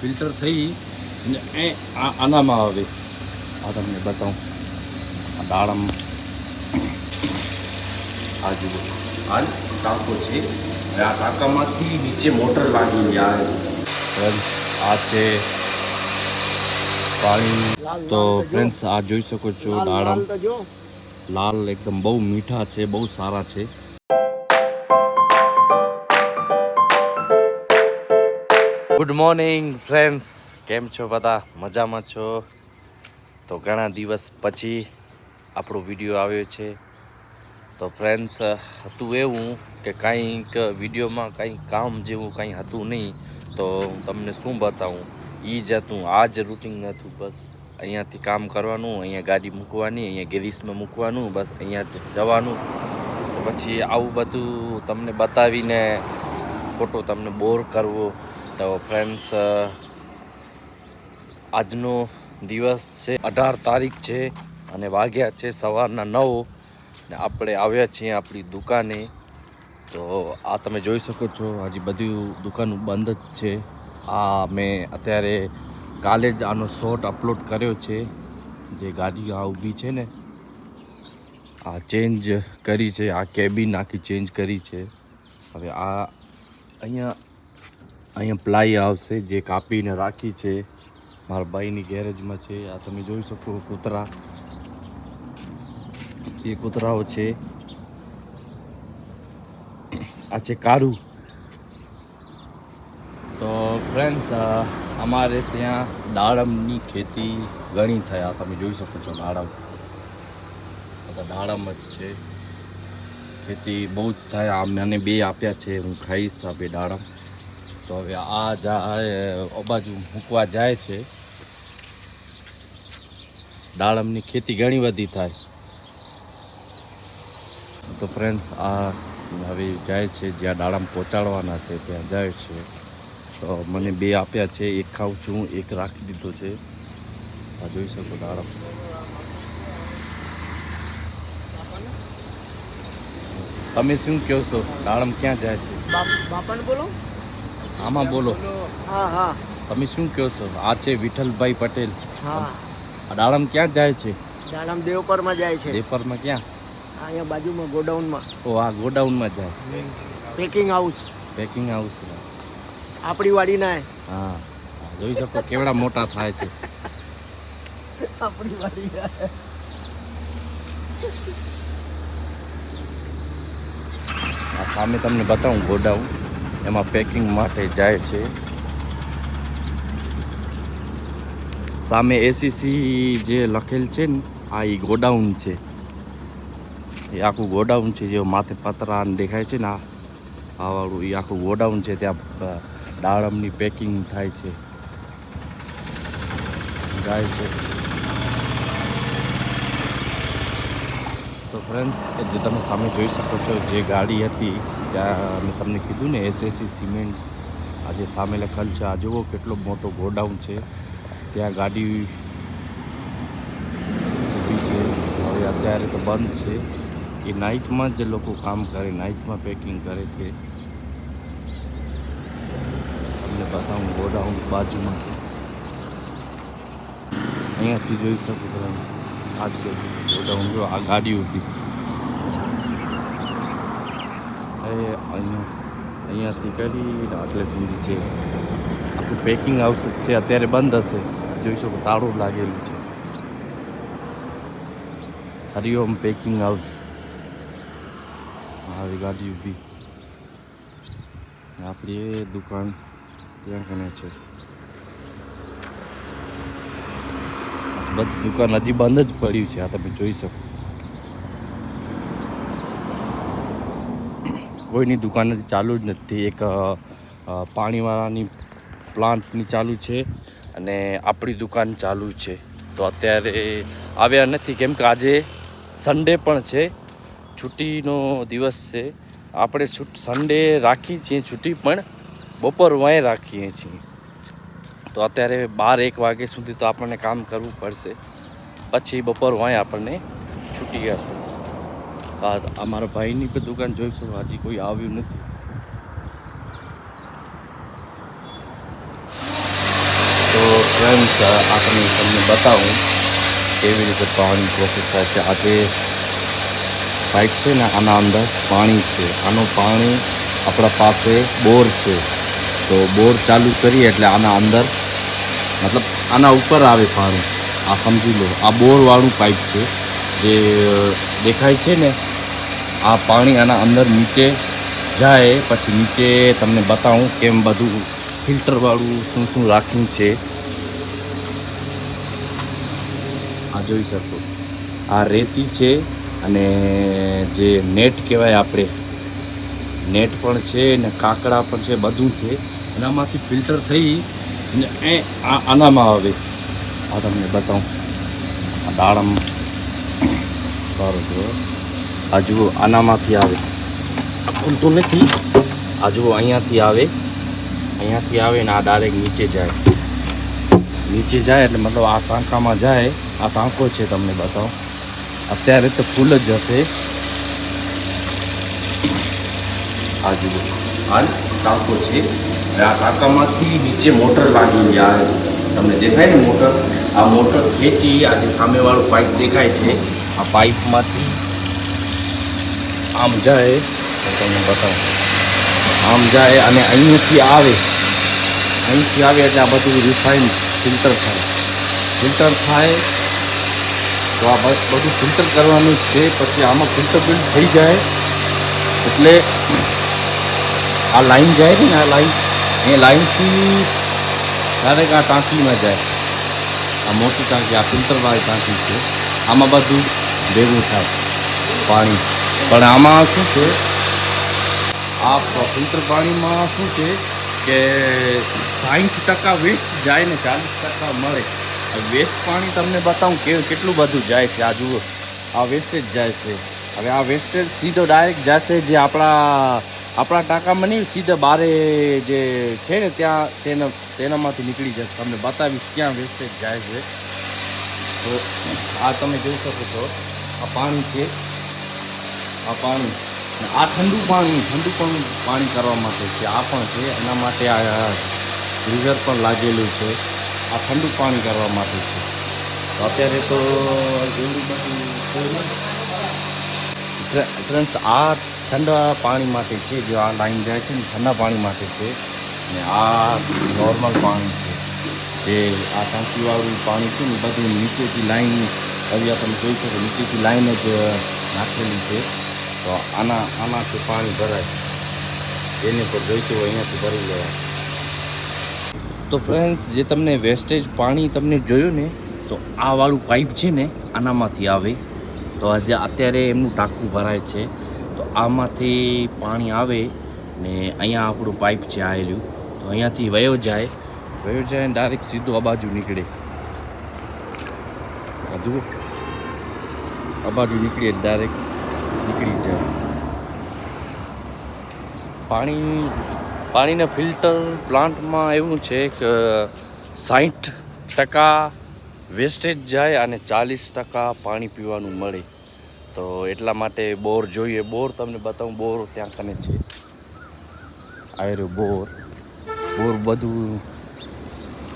Filter થઈ અને એ આનામાં આવે. આ તમને બતાવું. આ દાડમ. આ જુઓ. આ ટાંકો છે. હવે આ ટાંકામાંથી નીચે મોટર લાગી આવે. આ છે પાણી. તો ફ્રેન્ડ્સ આ જોઈ શકો છો દાડમ. લાલ એકદમ બહુ મીઠા છે બહુ સારા છે. ગુડ મોર્નિંગ ફ્રેન્ડ્સ કેમ છો બધા? મજામાં છો? તો ઘણા દિવસ પછી આપણો વીડિયો આવ્યો છે. તો ફ્રેન્ડ્સ હતું એવું કે કાંઈક વિડીયોમાં કંઈ કામ જેવું કંઈ હતું નહીં. તો હું તમને શું બતાવું? એ જ હતું, આ જ રૂટિન હતું. બસ અહીંયાથી કામ કરવાનું, અહીંયા ગાડી મૂકવાની, અહીંયા ગેરીસમાં મૂકવાનું, બસ અહીંયા જ જવાનું. તો પછી આવું બધું તમને બતાવીને ખોટો તમને બોર કરવો. તો ફ્રેન્ડ્સ આજનો દિવસ છે, અઢાર તારીખ છે અને વાગ્યા છે સવારના નવ ને આપણે આવ્યા છીએ આપણી દુકાને. તો આ તમે જોઈ શકો છો, હજી બધું દુકાન બંધ જ છે. આ મેં અત્યારે કાલે જ આનો શોટ અપલોડ કર્યો છે, જે ગાડી આ ઊભી છે ને, આ ચેન્જ કરી છે, આ કેબિન આખી ચેન્જ કરી છે. હવે આ અહીંયા અહીંયા પ્લાય આવશે, જે કાપીને રાખી છે. મારા ભાઈની ગેરેજમાં છે. આ તમે જોઈ શકો કૂતરા. એ કૂતરાઓ છે. આ છે કારું. તો ફ્રેન્ડ્સ અમારે ત્યાં દાડમની ખેતી ઘણી થયા. તમે જોઈ શકો છો દાડમ. તો દાડમ જ છે. ખેતી બહુ જ થાય. આ મને બે આપ્યા છે. હું ખાઈશ આ બે દાડમ. તો હવે આ જાય બાજુ મૂકવા જાય છે. દાડમની ખેતી ઘણી બધી થાય. તો ફ્રેન્ડ્સ આ હવે જાય છે, જ્યાં દાડમ પહોંચાડવાના છે, ત્યાં જાય છે. તો મને બે આપ્યા છે, એક ખાઉં છું, એક રાખી દીધો છે. આ જોઈ શકો દાડમ. તમે શું કહો છો? દાડમ ક્યાં જાય છે? બાપણ બોલો. આમાં બોલો. હા હા. તમે શું કહો છો? આ છે વિઠ્ઠલભાઈ પટેલ. હા. દાડમ ક્યાં જાય છે? દાડમ દેવપરમાં જાય છે. દેવપરમાં ક્યાં? અહીંયા બાજુમાં ગોડાઉનમાં. ઓ આ ગોડાઉનમાં જાય. પેકિંગ હાઉસ પેકિંગ હાઉસ આપણી વાડીના હા. જોઈ શકો કેવડા મોટા થાય છે. આપણી વાડીના આ સામે તમને બતાવું ગોડાઉન. એમાં પેકિંગ માટે જાય છે. સામે એસીસી જે લખેલ છે ને, આ એ ગોડાઉન છે. એ આખું ગોડાઉન છે જે માથે પતરા દેખાય છે ને, આ આ વાળું એ આખું ગોડાઉન છે, ત્યાં દાડમની પેકિંગ થાય છે. જાય છે. તો ફ્રેન્ડ્સ જે તમે સામે જોઈ શકો છો, જે ગાડી હતી ત્યાં મેં તમને કીધું ને એસએસસી સિમેન્ટ, આજે સામે લખેલ છે આ જુઓ કેટલો મોટો ગોડાઉન છે. ત્યાં ગાડી ઊભી છે. હવે અત્યારે તો બંધ છે. એ નાઇટમાં જ લોકો કામ કરે, નાઇટમાં પેકિંગ કરે છે. તમને બતાવું ગોડાઉન બાજુમાં. અહીંયાથી જોઈ શકું તમે. આ છે ગોડાઉન. જો આ ગાડી ઊભી. એ અહીંયા અહીંયાથી કરી આટલે સુધી છે. આખું પેકિંગ હાઉસ છે. અત્યારે બંધ હશે. જોઈ શકો, તાળું લાગેલું છે. હરિઓમ પેકિંગ હાઉસ આવી ગાડી ઊભી. આપણી એ દુકાન ત્યાં કને છે. બધી, દુકાન હજી બંધ જ પડ્યું છે. આ તમે જોઈ શકો. કોઈની દુકાન ચાલુ જ નથી. એક પાણીવાળાની પ્લાન્ટની ચાલુ છે અને આપણી દુકાન ચાલુ છે. તો અત્યારે આવ્યા નથી. કેમ કે આજે સન્ડે પણ છે. છુટ્ટીનો દિવસ છે. આપણે છૂટ સન્ડે રાખીએ છીએ છુટ્ટી પણ બપોર વાંય રાખીએ છીએ. તો અત્યારે બાર એક વાગ્યા સુધી તો આપણને કામ કરવું પડશે. પછી બપોર વાંય આપણને છૂટી હશે આ અમારા ભાઈની પણ દુકાન જોઈશું. હજી કોઈ આવ્યું નથી. ફ્રેન્ડ્સ આ તમે તમને બતાવું કેવી રીતે પાણી પ્રોસેસ થાય છે. આજે પાઇપ છે ને, આના અંદર પાણી છે. આનું પાણી આપણા પાસે બોર છે. તો બોર ચાલુ કરીએ એટલે આના અંદર મતલબ આના ઉપર આવે પાણી. આ સમજી લો, આ બોરવાળું પાઇપ છે. જે દેખાય છે ને આ પાણી આના અંદર નીચે જાય, પછી નીચે તમને બતાવું કેમ બધું ફિલ્ટરવાળું શું શું રાખ્યું છે. આ જોઈ શકો. આ રેતી છે અને જે નેટ કહેવાય આપણે. નેટ પણ છે ને કાકડા પણ છે, બધું છે. એનામાંથી ફિલ્ટર થઈ ને એ આનામાં આવે. આ તમને બતાવું. આ દાડમ. સારું આ જુઓ આનામાંથી આવે. ખુલતું નથી. આ જુઓ અહીંયાથી આવે. અહીંયાથી આવે ને આ ડાયરેક્ટ નીચે જાય. નીચે જાય એટલે મતલબ આ ટાંકામાં જાય. આ ટાંકો છે તમને બતાવો. અત્યારે તો ફૂલ જ જશે આ જુઓ આ ટાંકો છે આ ટાંકામાંથી નીચે મોટર લાગી આવે. તમને દેખાય ને મોટર? આ મોટર ખેંચી આ જે સામેવાળો પાઇપ દેખાય છે. આ પાઇપમાંથી આમ જાય, હું તમને બતાવું. આમ જાય અને અહીંથી આવે. અહીંથી આવે એટલે આ બધું રિફાઇન ફિલ્ટર થાય. ફિલ્ટર થાય તો આ બધું ફિલ્ટર કરવાનું છે, પછી આમાં ફિલ્ટર બિલ્ડ થઈ જાય. એટલે આ લાઈન જાય ને, આ લાઈન એ લાઈનથી ડાયરેક્ટ આ ટાંકીમાં જાય. આ મોટી ટાંકી, આ ફિલ્ટરવાળી ટાંકી છે. આમાં બધું ભેગું થાય. પાણી. પણ આમાં શું છે? આ ફિલ્ટર પાણીમાં શું છે કે સાઠ ટકા વેસ્ટ જાય ને ચાલીસ ટકા મળે. વેસ્ટ પાણી તમને બતાવું કે કેટલું બધું જાય છે. આ જુઓ, આ વેસ્ટેજ જાય છે. હવે આ વેસ્ટેજ સીધો ડાયરેક્ટ જશે જે આપણા આપણા ટાંકામાં નહીં, સીધા બારે જે છે ને ત્યાં તેના, તેનામાંથી નીકળી જશે. તમને બતાવીશ ક્યાં વેસ્ટેજ જાય છે. તો આ તમે જોઈ શકો છો. આ પાણી છે. આ પાણી. આ ઠંડુ પાણી, ઠંડુ પણ પાણી કરવા માટે છે. આ પણ છે. એના માટે આ ગીઝર પણ લાગેલું છે. આ ઠંડુ પાણી કરવા માટે છે. અત્યારે તો એવું બધું ફ્રેન્ડ્સ, આ ઠંડા પાણી માટે છે. જે આ લાઈન જાય છે ને, ઠંડા પાણી માટે છે. ને આ નોર્મલ પાણી છે. જે આ ટાંકીવાળું પાણી છે ને, બધું નીચેથી લાઈન અહીંયા તમે જોઈ શકો, નીચેથી લાઈન જ નાખેલી છે. તો આના આનાથી પાણી ભરાય. જેની પર જોઈતું હોય અહીંયાથી ભરી લેવાય. તો ફ્રેન્ડ્સ જે તમને વેસ્ટેજ પાણી તમને જોયું ને, તો આ વાળું પાઇપ છે ને, આનામાંથી આવે. તો આજે અત્યારે એમનું ટાંકું ભરાય છે. તો આમાંથી પાણી આવે ને અહીંયા આપણું પાઇપ છે આવેલું તો અહીંયાથી વયો જાય. વયો જાય ને ડાયરેક્ટ સીધું આ બાજુ નીકળે. જુઓ. આ બાજુ નીકળીએ ડાયરેક્ટ નીકળી જાય. પાણી, પાણીના ફિલ્ટર પ્લાન્ટમાં એવું છે કે સાઠ ટકા વેસ્ટેજ જાય અને ચાલીસ ટકા પાણી પીવાનું મળે. તો એટલા માટે બોર જોઈએ. બોર તમને બતાવું, બોર ત્યાં કને છે? આયરો બોર. બોર બધું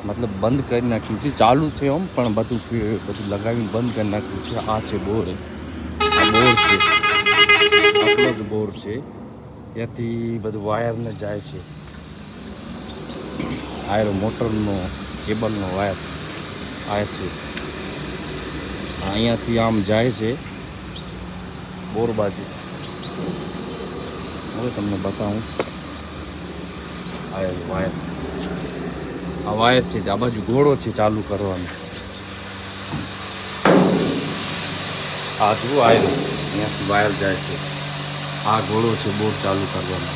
મતલબ બંધ કરી નાખ્યું છે. ચાલુ છે એમ, પણ બધું બધું લગાવીને બંધ કરી નાખ્યું છે. આ છે બોર. બોર છે. આટલો જ બોર છે. ત્યાંથી બધું વાયરને જાય છે. આયરો મોટરનો, કેબલનો વાયર આવે છે. અહીંયાથી આમ જાય છે. બોર બાજુ. હવે તમને બતાવું. આ વાયર. આ વાયર છે. આ બાજુ ઘોડો છે ચાલુ કરવાનો. આ આવ્યું અહીંયાથી વાયર જાય છે. આ ઘોડો છે બોર ચાલુ કરવાનો.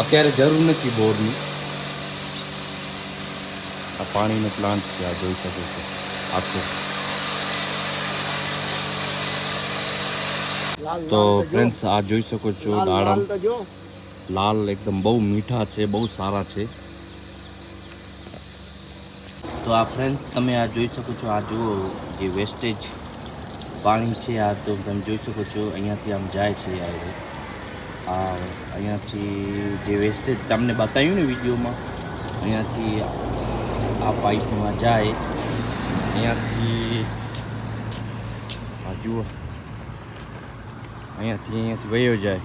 અત્યારે જરૂર નથી બોરની આ પાણીનો પ્લાન્ટ છે આ જોઈ શકો છો. આખો તો ફ્રેન્ડ્સ આ જોઈ શકો છો દાડમ. લાલ એકદમ બહુ મીઠા છે બહુ સારા છે. તો આ ફ્રેન્ડ્સ તમે આ જોઈ શકો છો આ જુઓ જે વેસ્ટેજ પાણી છે, આ તો તમે જોઈ શકો છો, અહીંયાથી આમ જાય છે આ અહીંયાથી જે વેસ્ટેજ તમને બતાવ્યું ને વિડીયોમાં, અહીંયાથી આ પાઇપમાં જાય. અહીંયાથી, આ જુઓ. અહીંયાથી અહીંયાથી વયો જાય.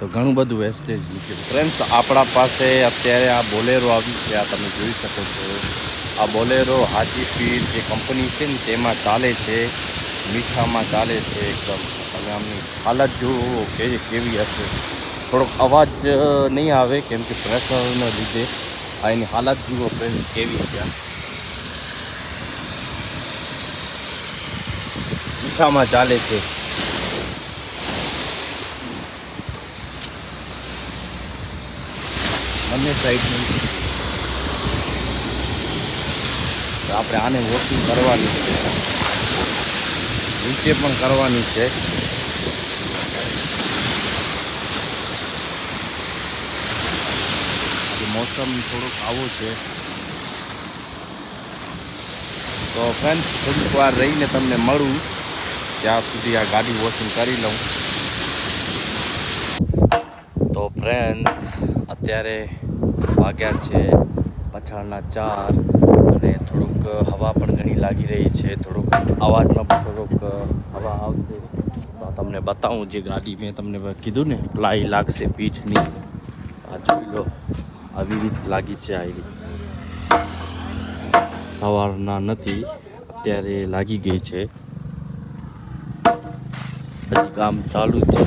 તો ઘણું બધું વેસ્ટેજ નીકળ્યું. ફ્રેન્ડ્સ આપણા પાસે અત્યારે આ બોલેરો આવી છે આ તમે જોઈ શકો છો. આ બોલેરો હાજી ફીડ જે કંપની છે ને, તેમાં ચાલે છે, મીઠામાં ચાલે છે એકદમ. તમે આમની હાલત જુઓ કે કેવી હશે. થોડોક અવાજ નહીં આવે કેમ કે પ્રેશરને લીધે. આ એની હાલત જુઓ કેવી છે. મીઠામાં ચાલે છે. બંને સાઈડની તો આપણે આને વોશિંગ કરવાની છે. નીચે પણ કરવાની છે. મોસમ થોડોક આવો છે. તો ફ્રેન્ડ્સ થોડીક વાર રહીને તમને મળું. ત્યાં સુધી આ ગાડી વોશિંગ કરી લઉં. તો ફ્રેન્ડ્સ અત્યારે વાગ્યા છે પછાડના ચાર. થોડુંક હવા પણ ઘણી લાગી રહી છે, થોડુંક અવાજમાં પણ થોડુંક હવા આવશે તો તમને બતાવું જે ગાડી મેં તમને કીધું ને પ્લાય લાગશે પીઠની. આ જોઈ લો, આવી રીત લાગી છે આવી સવારના નથી, અત્યારે લાગી ગઈ છે. હજી કામ ચાલુ છે.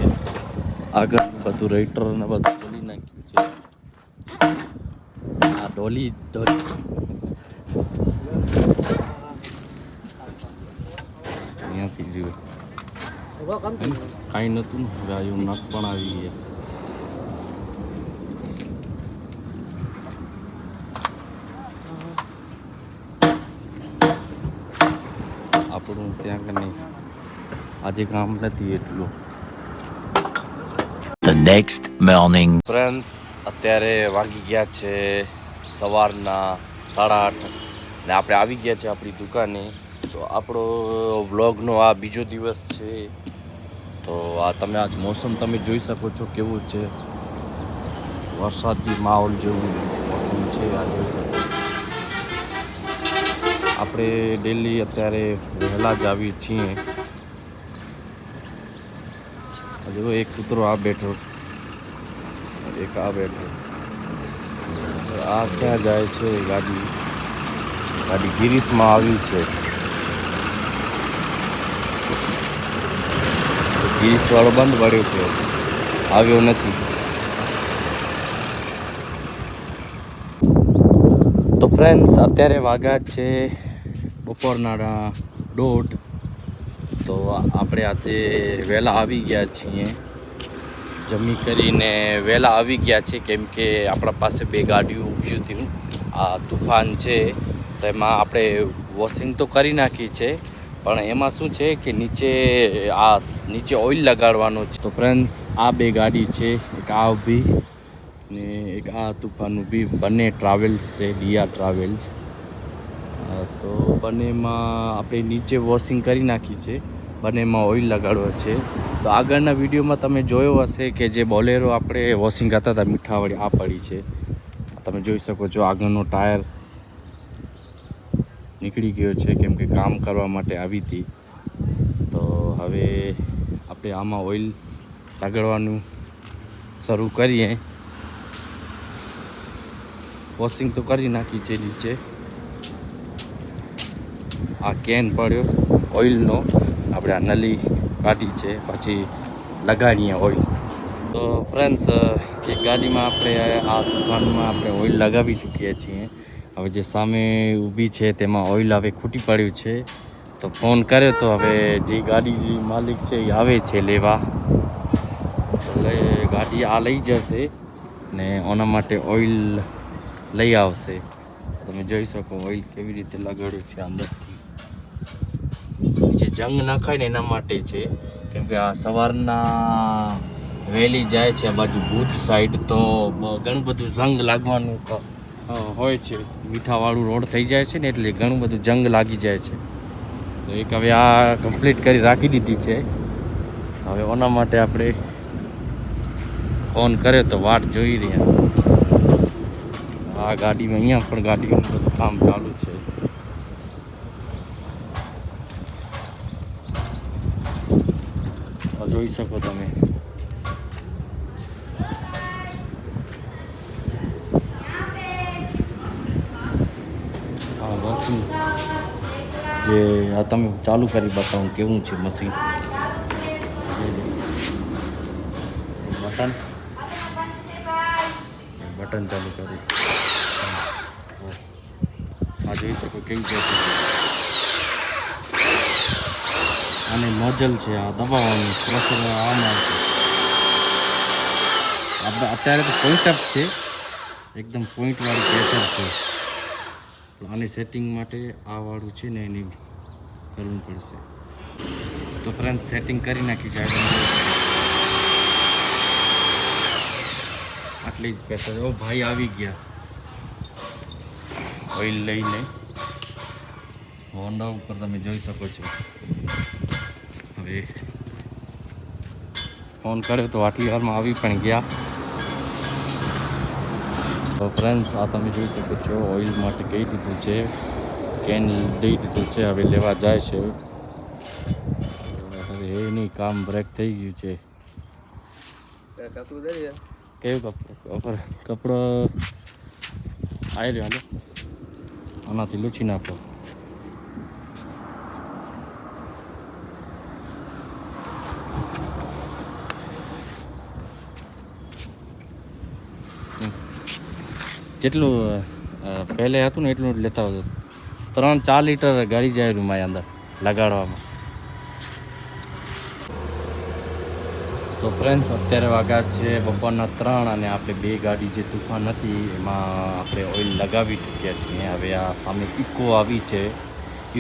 આગળ બધું રાઈટર ને બધું ખોલી નાખ્યું છે. આ ડોલી ડોલી અહીંયાથી જોયું ઊભો કમ એમ કાંઈ નહોતું હવે આ નખ પણ આવી ગયા. આપણું ત્યાં કને આજે કામ નથી એટલું. The next morning. ફ્રેન્ડ્સ અત્યારે વાગી ગયા છે સવારના સાડા આઠ. ને આપણે આવી ગયા છે આપણી દુકાને. તો આપણો વ્લોગનો આ બીજો દિવસ છે. તો આ તમે આજ મોસમ તમે જોઈ શકો છો કેવું છે. વરસાદી માહોલ જેવું મોસમ છે આ જોઈ શકો આપણે ડેલી અત્યારે વહેલા જ આવીએ છીએ. જો એક કૂતરો આ બેઠો. એક આ બેઠો. આ ક્યાં જાય છે ગાડી? ગાડી ગિરીશમાં આવી છે. ગિરીશ વાળો બંધ પડ્યો છે. આવ્યો નથી. તો ફ્રેન્ડ્સ અત્યારે વાગા છે બપોરના દોઢ. તો આપણે આજે વહેલા આવી ગયા છીએ. જમી કરીને વહેલા આવી ગયા છે, કેમ કે આપણા પાસે બે ગાડીઓ ઊભી હતી. આ તુફાન છે, તો એમાં આપણે વોશિંગ તો કરી નાખી છે. પણ એમાં શું છે કે નીચે આ નીચે ઓઇલ લગાડવાનું છે. તો ફ્રેન્ડ્સ આ બે ગાડી છે, એક આ ઊભી ને એક આ તુફાન ઊભી. બંને ટ્રાવેલ્સ છે ડિયા ટ્રાવેલ્સ તો બંનેમાં આપણે નીચે વોશિંગ કરી નાખી છે. બંનેમાં ઓઇલ લગાડવો છે. તો આગળના વિડીયોમાં તમે જોયો હશે કે જે બોલેરો આપણે વોશિંગ કરતા હતા, મીઠાવાળી, આ પડી છે. તમે જોઈ શકો છો આગળનો ટાયર. નીકળી ગયો છે કેમ કે કામ કરવા માટે આવી હતી. તો હવે આપણે આમાં ઓઇલ લગાડવાનું શરૂ કરીએ. વોશિંગ તો કરી નાખી છે નીચે. આ કેન પડ્યો, ઓઇલનો. આપણે આ નલી કાઢી છે, પછી લગાડીએ ઓઇલ. તો ફ્રેન્ડ્સ એક ગાડીમાં આપણે આ દુકાનમાં આપણે ઓઇલ લગાવી ચૂક્યા છીએ. હવે જે સામે ઊભી છે તેમાં ઓઇલ હવે ખૂટી પડ્યું છે. તો ફોન કર્યો તો હવે જે ગાડી જે માલિક છે એ આવે છે લેવા. ગાડી આ લઈ જશે ને ઓના માટે ઓઇલ લઈ આવશે. તમે જોઈ શકો ઓઇલ કેવી રીતે લગાડ્યું છે અંદરથી. જે જંગ નખાય ને એના માટે છે. કેમ કે આ સવારના વહેલી જાય છે, આ બાજુ ભુજ સાઈડ તો ઘણું બધું જંગ લાગવાનું હોય છે. મીઠાવાળું રોડ થઈ જાય છે ને એટલે ઘણું બધું જંગ લાગી જાય છે. તો એક હવે આ કમ્પ્લીટ કરી રાખી દીધી છે. હવે ઓના માટે આપણે ફોન કર્યો તો વાટ જોઈ રહ્યા. આ ગાડીમાં અહીંયા પણ ગાડીનું બધું કામ ચાલુ છે. જોઈ શકો તમે હા મશીન જે આ તમે ચાલુ કરી બતાવું, કેવું છે મશીન? બટન? બટન ચાલુ કર્યું આ જોઈ શકો કેવું છે. અને નોઝલ છે, આ દબાવવાનું, પ્રેશર આવશે આપણે અત્યારે તો પોઈન્ટ અપ છે. એકદમ પોઈન્ટવાળી પ્રેશર છે. આની સેટિંગ માટે આ વાળું છે ને એની કરવું પડશે. તો ફ્રેન્ડ સેટિંગ કરી નાખી છે આટલી જ પ્રેશર ઓ ભાઈ આવી ગયા. ઓઇલ લઈને. હોન્ડા ઉપર તમે જોઈ શકો છો. હવે ફોન કર્યો તો આટલી વારમાં આવી પણ ગયા. તો ફ્રેન્ડ્સ આ તમે જોઈ શકો છો ઓઇલ માટે કહી દીધું છે કેન દઈ દીધું છે હવે લેવા જાય છે. એની કામ બ્રેક થઈ ગયું છે. કેવું કપડું કપડો? આવી રહ્યો આનાથી લૂછી નાખો. જેટલું પહેલે હતું ને એટલું જ લેતા હતો ત્રણ, ચાર લીટર ગાડી જાય રૂમાય અંદર, લગાડવામાં. તો ફ્રેન્ડ્સ અત્યારે વાગ્યા છે બપોરના ત્રણ અને આપણે બે ગાડી જે તુફાન હતી, એમાં આપણે ઓઇલ લગાવી ચૂક્યા છીએ. હવે આ સામે ઇકો આવી છે.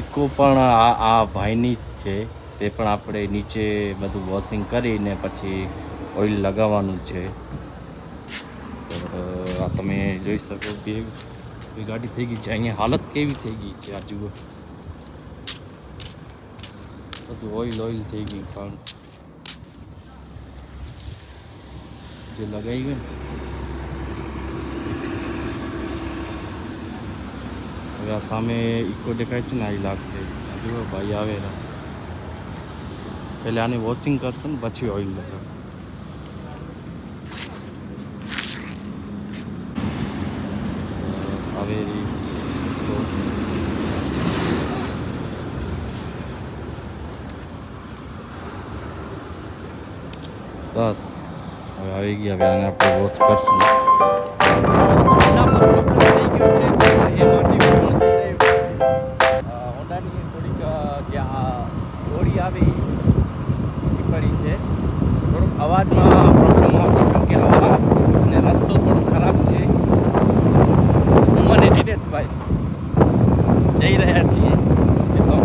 ઇકો પણ આ આ ભાઈની જ છે. તે પણ આપણે નીચે બધું વોશિંગ કરીને પછી ઓઇલ લગાવવાનું છે. તમે જોઈ શકો કે એ ગાડી થઈ ગઈ છે. અહીંયા હાલત કેવી થઈ ગઈ છે આ જુઓ. બધું ઓઇલ ઓઇલ થઈ ગયું પણ જે લગાવી ગયું ને. હવે આ સામે ઇકો દેખાય છે ને આ લાગશે. આ જુઓ, ભાઈ આવે પહેલે આને વોશિંગ કરશે ને, પછી ઓઇલ લગાવશે. બસ. હવે આવી ગયા હવે આને આપણે વોચ કરશું. હોન્ડાની થોડીક જે આ આવી પડી છે. થોડુંક અવાજમાં પ્રોબ્લેમ આવશે કેમ કે હવા અને રસ્તો થોડો ખરાબ છે. હું અને દિનેશભાઈ જઈ રહ્યા છીએ એ તો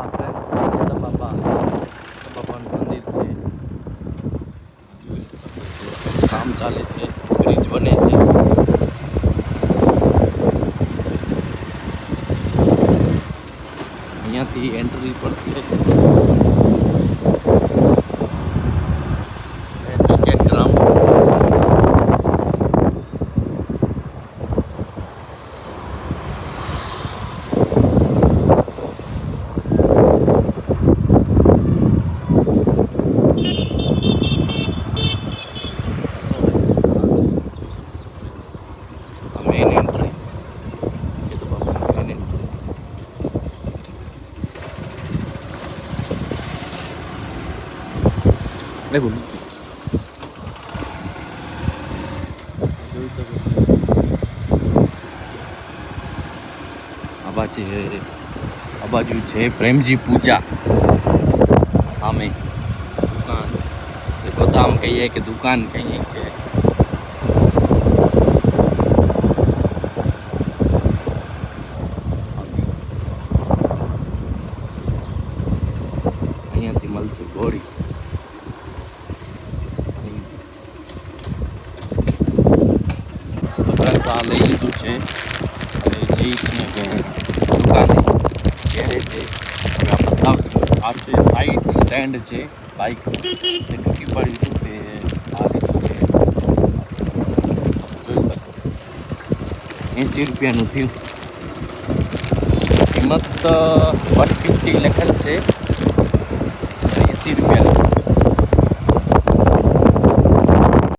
આ friends સાંકળા બાપા બાપાનું મંદિર છે જોઈ શકો છો. કામ ચાલે છે બ્રિજ બને છે અહીંયાથી એન્ટ્રી પડતી હતી લે બોલ જોઈ શકો છો. આ બાજુ છે આ બાજુ છે પ્રેમજી પૂજા સામે દુકાન જે ગોદામ કહીએ કે દુકાન કહીએ કે અહીંયાથી મળશે ગોળી તો friends, આ લઈ લીધું છે હવે છે સાઈડ સ્ટેન્ડ છે બાઇક તે તૂટી પડ્યું હતું તે આ રીતે જોઈ શકો. એંસી રૂપિયાનું થયું કિંમત વન ફિફ્ટી લખેલ છે.